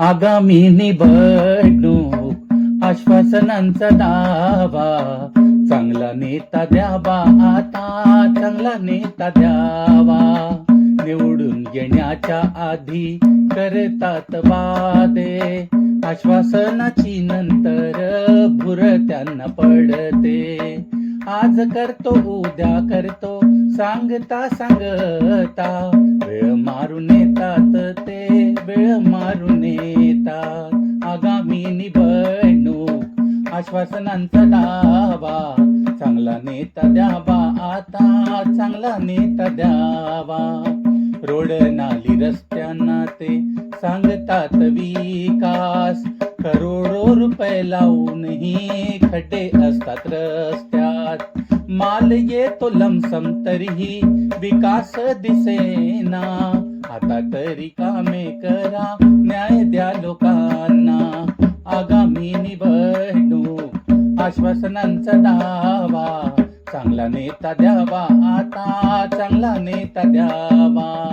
आगामी निवडणूक आश्वासनांचा दावा. चांगला नेता द्यावा आता चांगला नेता द्यावा. निवडून येण्याच्या आधी करतात वादे. आश्वासनाची नंतर भुर त्यांना पडते. आज करतो उद्या करतो सांगता सांगता. आश्वासनांचा डावा चांगला नेता द्यावा आता चांगला नेता द्यावा. रोड नाली रस्त्यांना ते सांगतात विकास. करोडो रुपये लावूनही खड्डे असतात रस्त्यात. माल येतो लमसम तरीही विकास दिसेना. आता तरी कामे करा न्याय द्या लोका आश्वासनांचा डावा चांगला नेता द्यावा आता चांगला नेता द्यावा.